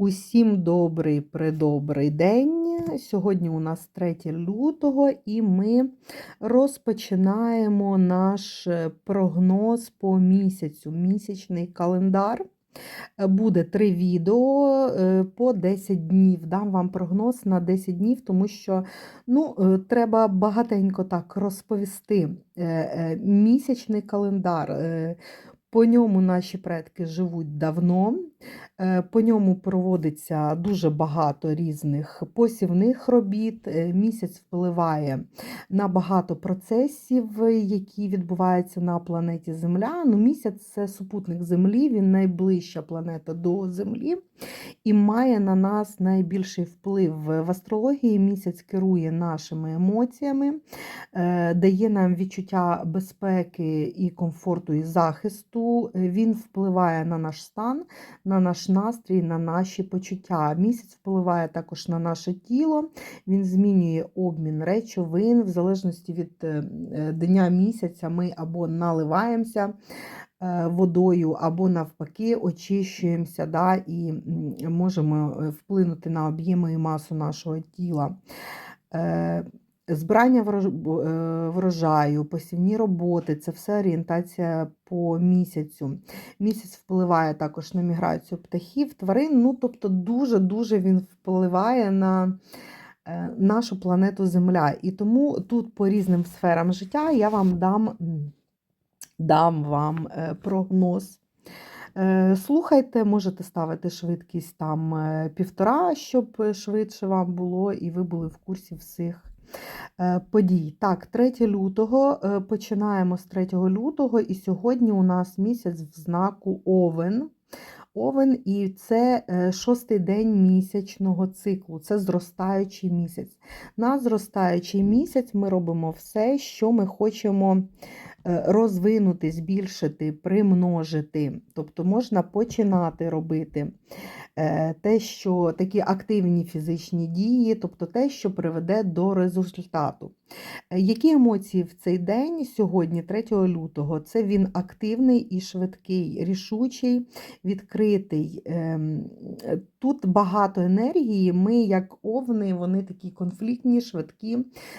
Усім добрий предобрий день. Сьогодні у нас 3 лютого, і ми розпочинаємо наш е, прогноз по місяцю, місячний календар. Е, Буде три відео е, по 10 днів. Дам вам прогноз на 10 днів, тому що ну, треба багатенько так розповісти. Місячний календар. По ньому наші предки живуть давно. Е, По ньому проводиться дуже багато різних посівних робіт. Е, Місяць впливає на багато процесів, які відбуваються на планеті Земля. Ну, місяць це супутник Землі, він найближча планета до Землі і має на нас найбільший вплив. В астрології місяць керує нашими емоціями, е, дає нам відчуття безпеки і комфорту і захисту. Е, Він впливає на наш стан, на наш настрій, на наші почуття. Місяць впливає також на наше тіло, він змінює обмін речовин, в залежності від е, е, дня місяця ми або наливаємося водою, або навпаки очищуємося да, і можемо вплинути на об'єми і масу нашого тіла. Збирання е, врожаю, посівні роботи це все орієнтація по місяцю. Місяць впливає також на міграцію птахів, тварин. Ну, тобто, дуже-дуже він впливає на е, нашу планету Земля. І тому тут по різним сферам життя я вам дам, дам вам е, прогноз. Слухайте, можете ставити швидкість там півтора, щоб швидше вам було, і ви були в курсі всіх подій. Так, 3 лютого е, починаємо з 3 лютого, і сьогодні у нас місяць в знаку Овен. Овен, і це е, шостий день місячного циклу, це зростаючий місяць. На зростаючий місяць ми робимо все, що ми хочемо е, розвинути, збільшити, примножити. Тобто можна починати робити е, те, що такі активні фізичні дії, тобто те, що приведе до результату. Які емоції в цей день сьогодні, 3 лютого? Це він активний і швидкий, рішучий, відкритий. Ем, е, Тут багато енергії. Ми, як овни, вони такі конфліктні, швидкі.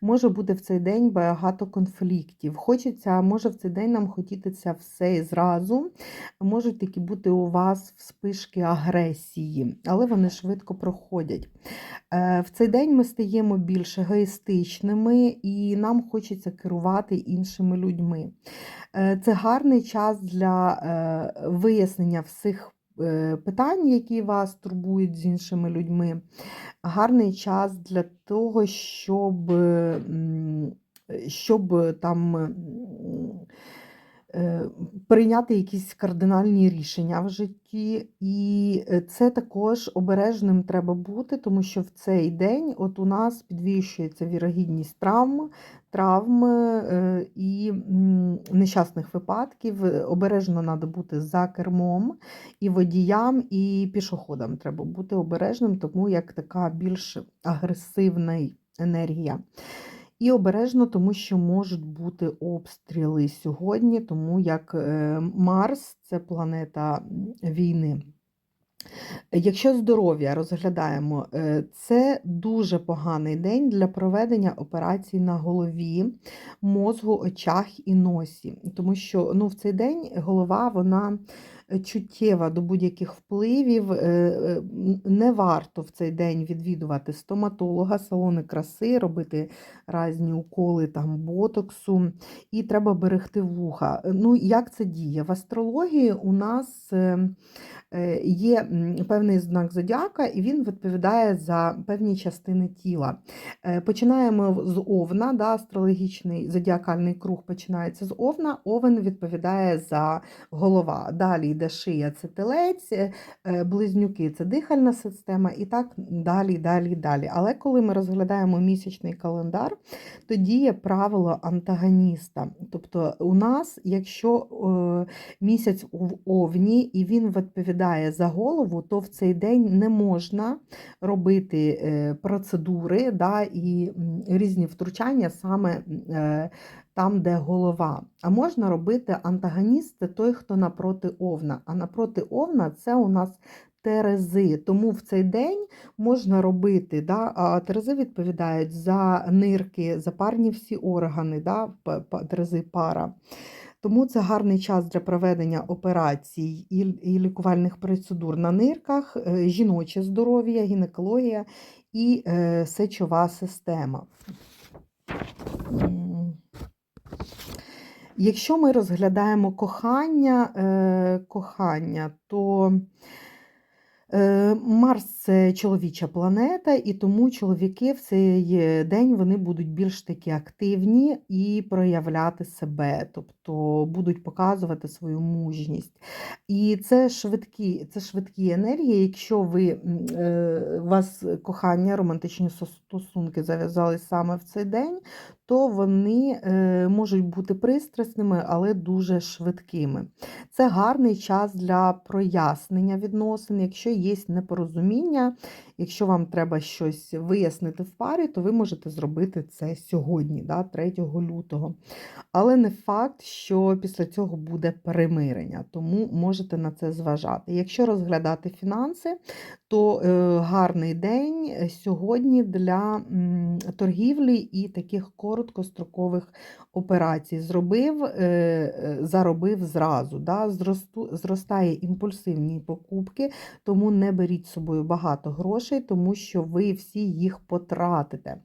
Може бути в цей день багато конфліктів. Хочеться, може в цей день нам хотітися все зразу. Можуть такі бути у вас вспишки агресії, але вони швидко проходять. Е, В цей день ми стаємо більш егоїстичними і нам хочеться керувати іншими людьми. Е, Це гарний час для е, вияснення всіх питань, які вас турбують з іншими людьми. Гарний час для того, щоб, щоб там. Е, Прийняти якісь кардинальні рішення в житті, і е, це також обережним треба бути, тому що в цей день от у нас підвищується вірогідність травм, травм е, і нещасних випадків. Обережно треба бути за кермом і водіям, і пішоходам треба бути обережним, тому як така більш агресивна енергія. І обережно, тому що можуть бути обстріли сьогодні, тому як е, Марс це планета війни. Якщо здоров'я розглядаємо, е, це дуже поганий день для проведення операцій на голові, мозгу, очах і носі. Тому що ну, в цей день голова вона чуттєва до будь-яких впливів. е, е, Не варто в цей день відвідувати стоматолога, салони краси, робити різні уколи там, ботоксу, і треба берегти вуха. Ну, як це діє? В астрології у нас. е, є певний знак зодіака, і він відповідає за певні частини тіла. Починаємо з овна, да, астрологічний зодіакальний круг починається з овна. Овен відповідає за голова. Далі йде шия, це телець, е, е, близнюки це дихальна система, і так далі, далі, далі. Але коли ми розглядаємо місячний календар, то діє правило антагоніста. Тобто, у нас, якщо е, місяць в овні і він відповідає за голову, то в цей день не можна робити процедури да, і різні втручання саме там, де голова. А можна робити антагоніст той, хто напроти овна. А напроти овна це у нас Терези, тому в цей день можна робити, да, Терези відповідають за нирки, за парні всі органи, да, Терези пара. Тому це гарний час для проведення операцій і, і лікувальних процедур на нирках, е, жіноче здоров'я, гінекологія і е, сечова система. Якщо ми розглядаємо кохання, е, кохання, то е, Марс це чоловіча планета, і тому чоловіки в цей день вони будуть більш такі активні і проявляти себе, тобто будуть показувати свою мужність. І це швидкі, це швидкі енергії. Якщо ви е, у вас кохання, романтичні стосунки зав'язались саме в цей день, то вони е, можуть бути пристрасними, але дуже швидкими. Це гарний час для прояснення відносин. Якщо є непорозуміння, 嗯。Якщо вам треба щось вияснити в парі, то ви можете зробити це сьогодні, да, 3 лютого. Але не факт, що після цього буде перемирення, тому можете на це зважати. Якщо розглядати фінанси, то е, гарний день сьогодні для торгівлі і таких короткострокових операцій. Зробив, е, е, заробив зразу. Да? Зростає імпульсивні покупки, тому не беріть з собою багато грошей, тому що ви всі їх потратите.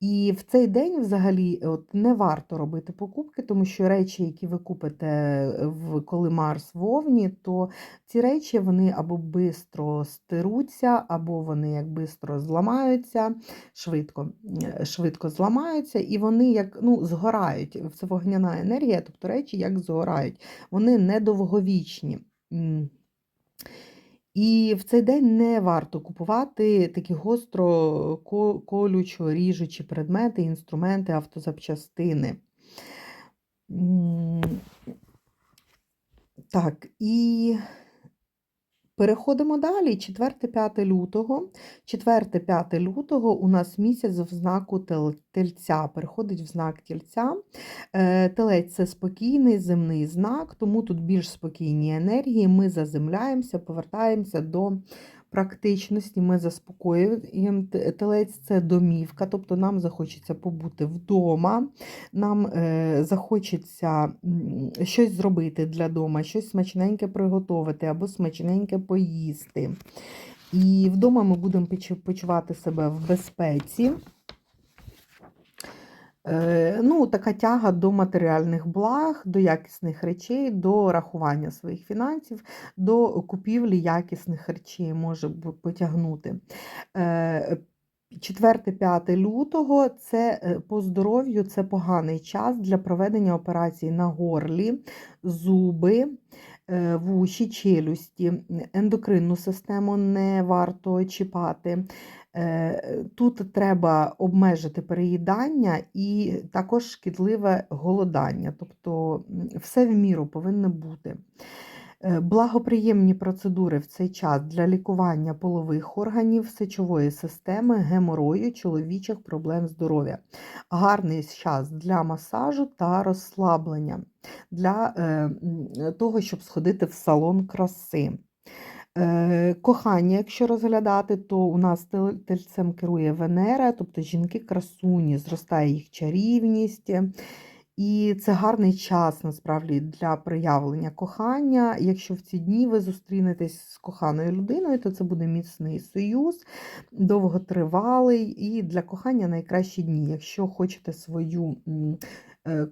І в цей день взагалі от, не варто робити покупки, тому що речі, які ви купите в коли Марс в Овні, то ці речі вони або бистро стируться, або вони як бистро зламаються, швидко, е, швидко зламаються, і вони як ну, згорають. Це вогняна енергія, тобто речі як згорають. Вони недовговічні. І в цей день не варто купувати такі гостро ко- колючо ріжучі предмети, інструменти, автозапчастини. Так, і переходимо далі. 4-5 лютого. 4-5 лютого у нас місяць в знаку тельця, переходить в знак тельця. Е, Телець це спокійний земний знак, тому тут більш спокійні енергії. Ми заземляємося, повертаємося до практичності, ми заспокоюємо. Телець це домівка, тобто нам захочеться побути вдома, нам е, захочеться щось зробити для дома, щось смачненьке приготувати або смачненьке поїсти. І вдома ми будемо почувати себе в безпеці. Е, Ну, така тяга до матеріальних благ, до якісних речей, до рахування своїх фінансів, до купівлі якісних речей може потягнути. Е, 4-5 лютого це е, по здоров'ю це поганий час для проведення операцій на горлі, зуби, е, вуші, челюсті, ендокринну систему не варто чіпати. Е, Тут треба обмежити переїдання і також шкідливе голодання, тобто все в міру повинно бути. Е, Благоприємні процедури в цей час для лікування полових органів, сечової системи, геморою, чоловічих проблем здоров'я. Гарний час для масажу та розслаблення, для е, того, щоб сходити в салон краси. Е, Кохання, якщо розглядати, то у нас тельцем керує Венера, тобто жінки-красуні, зростає їх чарівність. І це гарний час насправді для проявлення кохання. Якщо в ці дні ви зустрінетесь з коханою людиною, то це буде міцний союз, довготривалий і для кохання найкращі дні. Якщо хочете свою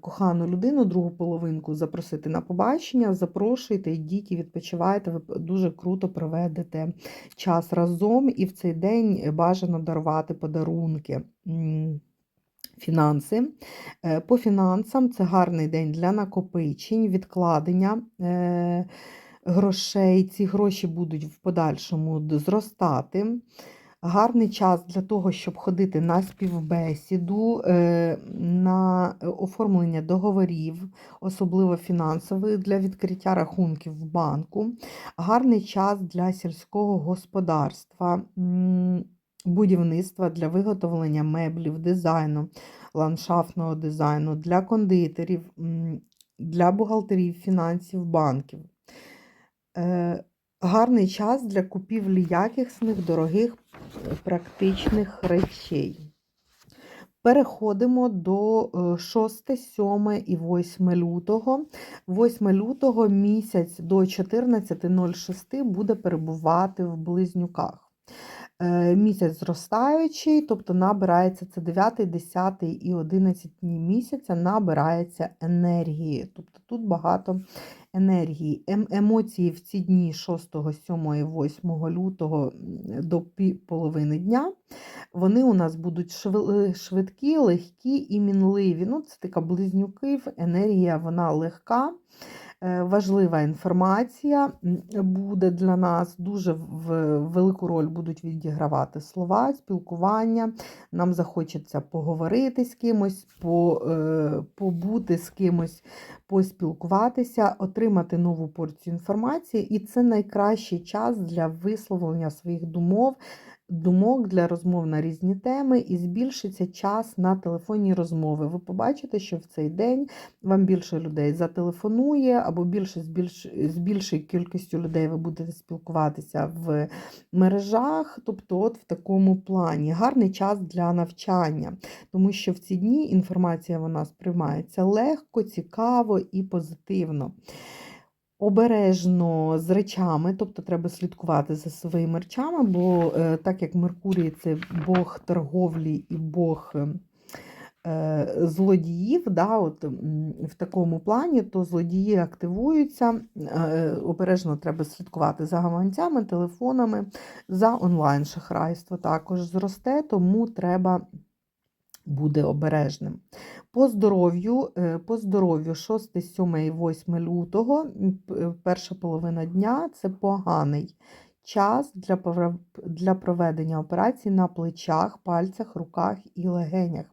кохану людину, другу половинку запросити на побачення, запрошуйте, йдіть і відпочивайте. Ви дуже круто проведете час разом, і в цей день бажано дарувати подарунки. Фінанси. Е, По фінансам це гарний день для накопичень, відкладення е, грошей. Ці гроші будуть в подальшому зростати. Гарний час для того, щоб ходити на співбесіду, е, на оформлення договорів, особливо фінансових, для відкриття рахунків в банку. Гарний час для сільського господарства, будівництва, для виготовлення меблів, дизайну, ландшафтного дизайну, для кондитерів, для бухгалтерів, фінансів, банків. Е, Гарний час для купівлі якісних, дорогих, практичних речей. Переходимо до е, 6, 7 і 8 лютого. 8 лютого місяць до 14.06 буде перебувати в близнюках. Е, Місяць зростаючий, тобто набирається це 9, 10 і 11 дні місяця, набирається енергії. Тобто тут багато енергії. Ем- Емоції в ці дні 6, 7 і 8 лютого до половини дня. Вони у нас будуть швидкі, легкі і мінливі. Ну, це така близнюків, енергія вона легка. Е, Важлива інформація буде для нас. Дуже в велику роль будуть відігравати слова, спілкування. Нам захочеться поговорити з кимось, е, побути з кимось, поспілкуватися, отримати нову порцію інформації. І це найкращий час для висловлення своїх думов, думок для розмов на різні теми, і збільшиться час на телефонні розмови. Ви побачите, що в цей день вам більше людей зателефонує, або більше з більш, з більшою кількістю людей ви будете спілкуватися в мережах. Тобто, от в такому плані гарний час для навчання, тому що в ці дні інформація вона сприймається легко, цікаво і позитивно. Обережно з речами, тобто треба слідкувати за своїми речами, бо е, так як Меркурій це Бог торговлі і Бог е, е, злодіїв, да, от, в такому плані, то злодії активуються. Е, обережно треба слідкувати за гаманцями, телефонами, за онлайн-шахрайство також зросте, тому треба буде обережним. По здоров'ю, е, по здоров'ю 6, 7 і 8 лютого, е, перша половина дня це поганий час для, для проведення операцій на плечах, пальцях, руках і легенях.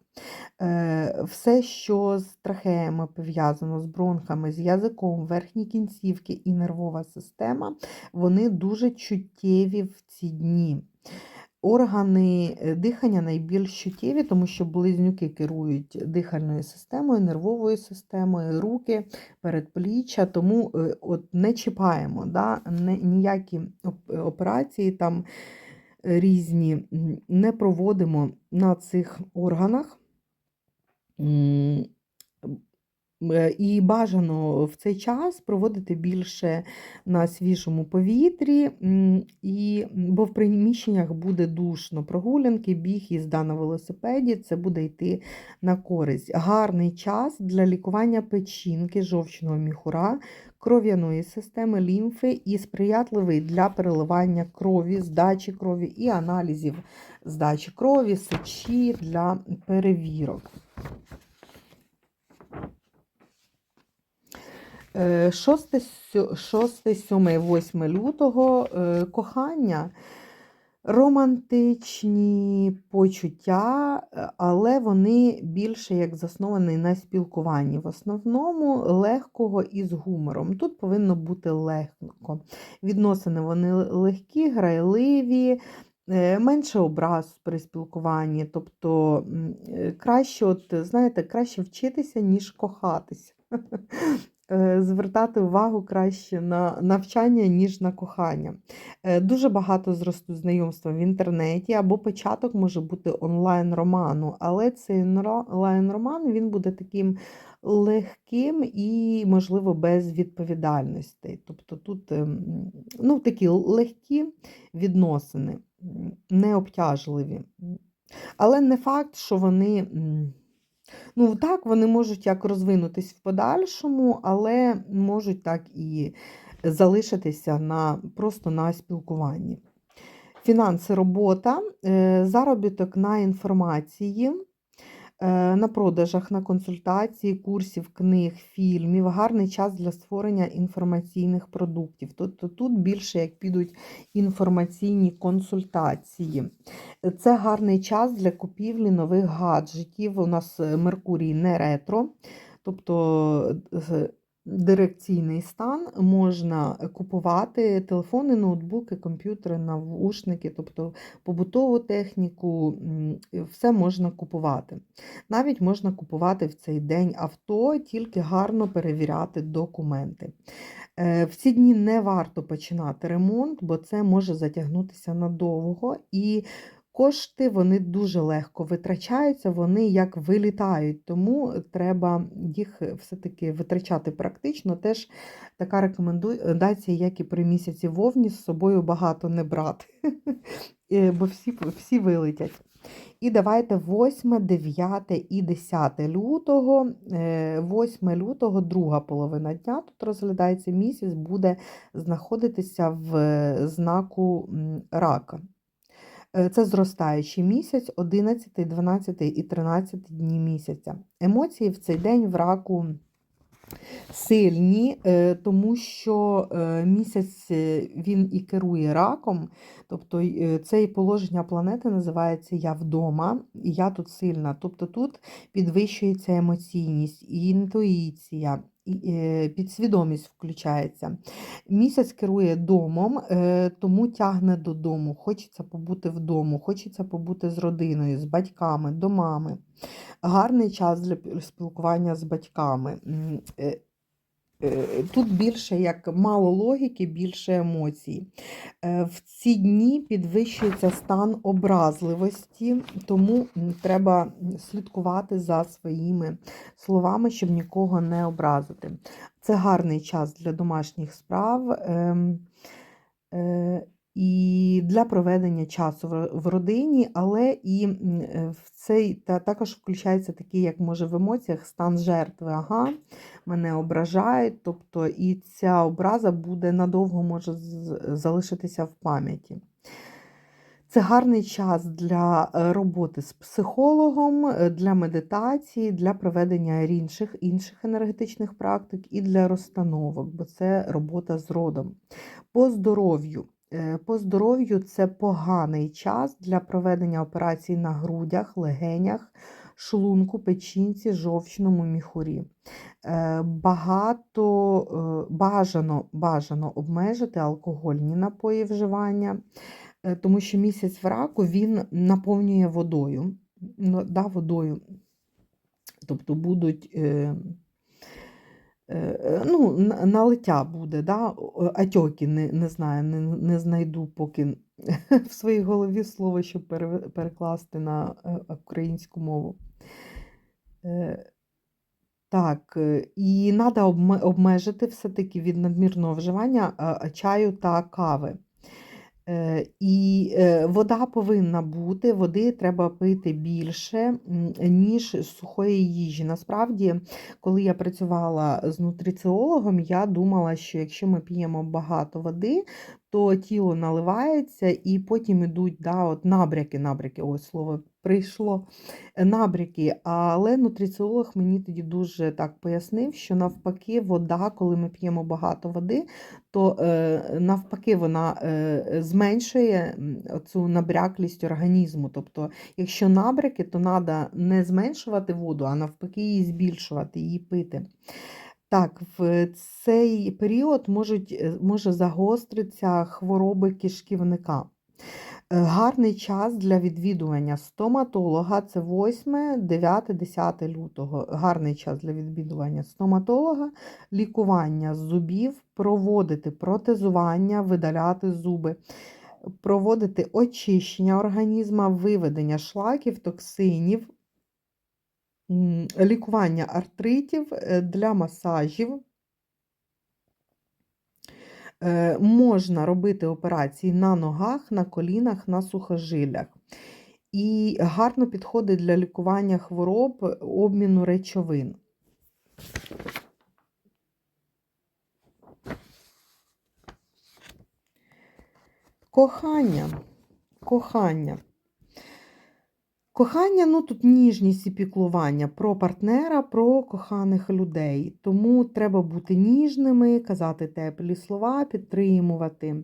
Е, Все, що з трахеями пов'язано, з бронхами, з язиком, верхні кінцівки і нервова система, вони дуже чуттєві в ці дні. Органи е, дихання найбільш чуттєві, тому що близнюки керують дихальною системою, нервовою системою, руки, передпліччя, тому е, от не чіпаємо да, ніякі операції там е, різні не проводимо на цих органах. Е, І бажано в цей час проводити більше на свіжому повітрі, і, бо в приміщеннях буде душно. Прогулянки, біг, їзда на велосипеді це буде йти на користь. Гарний час для лікування печінки, жовчного міхура, кров'яної системи, лімфи і сприятливий для переливання крові, здачі крові і аналізів здачі крові, сечі для перевірок. 6, 6, 7, 8 лютого е, кохання, романтичні почуття, е, але вони більше як засновані на спілкуванні. В основному легкого і з гумором. Тут повинно бути легко. Відносини вони легкі, грайливі. е, Менше образ при спілкуванні, тобто краще, от, знаєте, краще вчитися, ніж кохатися. Е, Звертати увагу краще на навчання, ніж на кохання. Е, Дуже багато зростуть знайомства в інтернеті, або початок може бути онлайн-роману, але цей онлайн-роман він буде таким легким і, можливо, без відповідальностей. Тобто тут ем, ну, такі легкі відносини, необтяжливі. Але не факт, що вони. Ну, так, вони можуть як розвинутись в подальшому, але можуть так і залишитися на, просто на спілкуванні. Фінанси, робота, е, заробіток на інформації, на продажах, на консультації, курсів, книг, фільмів. Гарний час для створення інформаційних продуктів. Тобто тут більше як підуть інформаційні консультації. Це гарний час для купівлі нових гаджетів. У нас е, Меркурій не ретро, тобто е, дирекційний стан, можна купувати телефони, ноутбуки, комп'ютери, навушники, тобто побутову техніку, все можна купувати. Навіть можна купувати в цей день авто, тільки гарно перевіряти документи. Е, В ці дні не варто починати ремонт, бо це може затягнутися надовго, і кошти вони дуже легко витрачаються, вони як вилітають, тому треба їх все-таки витрачати практично. Теж така рекомендація, як і при місяці вовні, з собою багато не брати, Е, бо всі, всі вилетять. І давайте 8, 9 і 10 лютого. Е, 8 лютого, друга половина дня, тут розглядається місяць, буде знаходитися в знаку рака. Е, Це зростаючий місяць, 11, 12 і 13 дні місяця. Емоції в цей день в раку сильні, е, тому що е, місяць він і керує раком, тобто це і положення планети називається Я вдома, і я тут сильна. Тобто тут підвищується емоційність, і інтуїція, підсвідомість включається. Місяць керує домом, е, тому тягне додому. Хочеться побути вдома, хочеться побути з родиною, з батьками, домами. Гарний час для спілкування з батьками. Е, е, Тут більше як мало логіки, більше емоцій. Е, В ці дні підвищується стан образливості, тому треба слідкувати за своїми словами, щоб нікого не образити. Це гарний час для домашніх справ. І для проведення часу в- в родині, але і е, в цей та також включається такий, як може в емоціях, стан жертви. Ага, мене ображають, тобто і ця образа буде надовго може залишитися в пам'яті. Це гарний час для е, роботи з психологом, е, для медитації, для проведення інших, інших енергетичних практик і для розстановок, бо це робота з родом. По здоров'ю. Е, По здоров'ю це поганий час для проведення операцій на грудях, легенях, шлунку, печінці, жовчному міхурі. Е, Багато е, бажано, бажано обмежити алкогольні напої вживання, тому що місяць в раку він наповнює водою. Ну, да, водою. Тобто будуть. Е, Ну, налиття буде, да? атьоки, не, не знаю, не, не знайду поки в своїй голові слово, щоб перекласти на е, українську мову. Е, Так, і треба обмежити все-таки від надмірного вживання чаю та кави. Е, І е, вода повинна бути, води треба пити більше, ніж сухої їжі. Насправді, коли я працювала з нутриціологом, я думала, що якщо ми п'ємо багато води, то тіло наливається і потім ідуть да, от набряки, набряки, ось слово прийшло, е, набряки. Але нутриціолог мені тоді дуже так пояснив, що навпаки, вода, коли ми п'ємо багато води, то е, навпаки вона е, зменшує цю набряклість організму. Тобто, якщо набряки, то треба не зменшувати воду, а навпаки, її збільшувати, її пити. Так, в цей період можуть, може загостритися хвороби кишківника. Гарний час для відвідування стоматолога. Це 8, 9, 10 лютого. Гарний час для відвідування стоматолога, лікування зубів, проводити протезування, видаляти зуби, проводити очищення організму, виведення шлаків, токсинів, лікування артритів е, для масажів. Е, Можна робити операції на ногах, на колінах, на сухожилях. І гарно підходить для лікування хвороб обміну речовин. Кохання. Кохання. Кохання, ну тут ніжність і піклування про партнера, про коханих людей. Тому треба бути ніжними, казати теплі слова, підтримувати.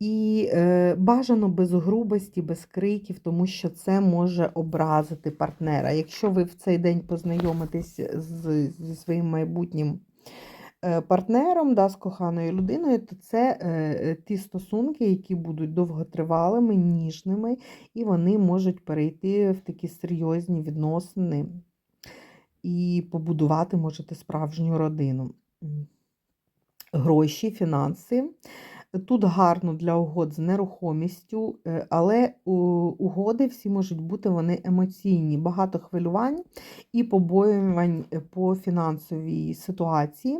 І е, бажано без грубості, без криків, тому що це може образити партнера. Якщо ви в цей день познайомитесь з, зі своїм майбутнім партнером, да, з коханою людиною, то це е, е, ті стосунки, які будуть довготривалими, ніжними, і вони можуть перейти в такі серйозні відносини і побудувати можете справжню родину. Гроші, фінанси. Тут гарно для угод з нерухомістю, е, але угоди всі можуть бути вони емоційні, багато хвилювань і побоювань е, по фінансовій ситуації.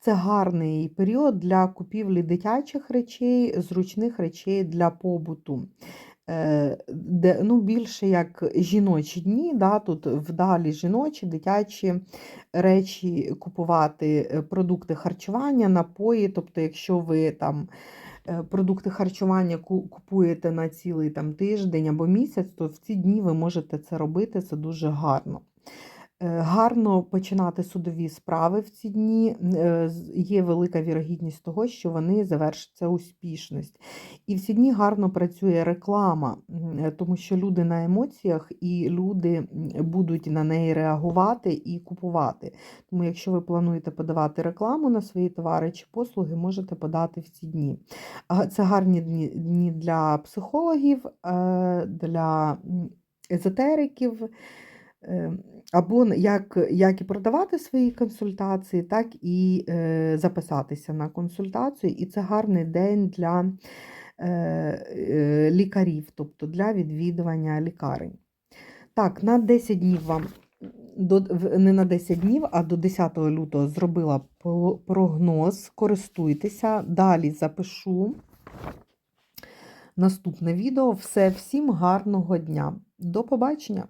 Це гарний період для купівлі дитячих речей, зручних речей для побуту. Е, Де, ну, більше як жіночі дні, да, тут вдалі жіночі, дитячі речі купувати, е, продукти харчування, напої. Тобто, якщо ви там е, продукти харчування купуєте на цілий там тиждень або місяць, то в ці дні ви можете це робити, це дуже гарно. Е, Гарно починати судові справи в ці дні. Е, Є велика вірогідність того, що вони завершаться успішність. І в ці дні гарно працює реклама, е, тому що люди на емоціях і люди будуть на неї реагувати і купувати. Тому, якщо ви плануєте подавати рекламу на свої товари чи послуги, можете подати в ці дні. Це гарні дні, для психологів, для езотериків. Або як, як і продавати свої консультації, так і е, записатися на консультацію. І це гарний день для е, е, лікарів, тобто для відвідування лікарень. Так, на 10 днів вам до, не на 10 днів, а до 10 лютого зробила прогноз. Користуйтеся. Далі запишу наступне відео. Все, всім гарного дня. До побачення!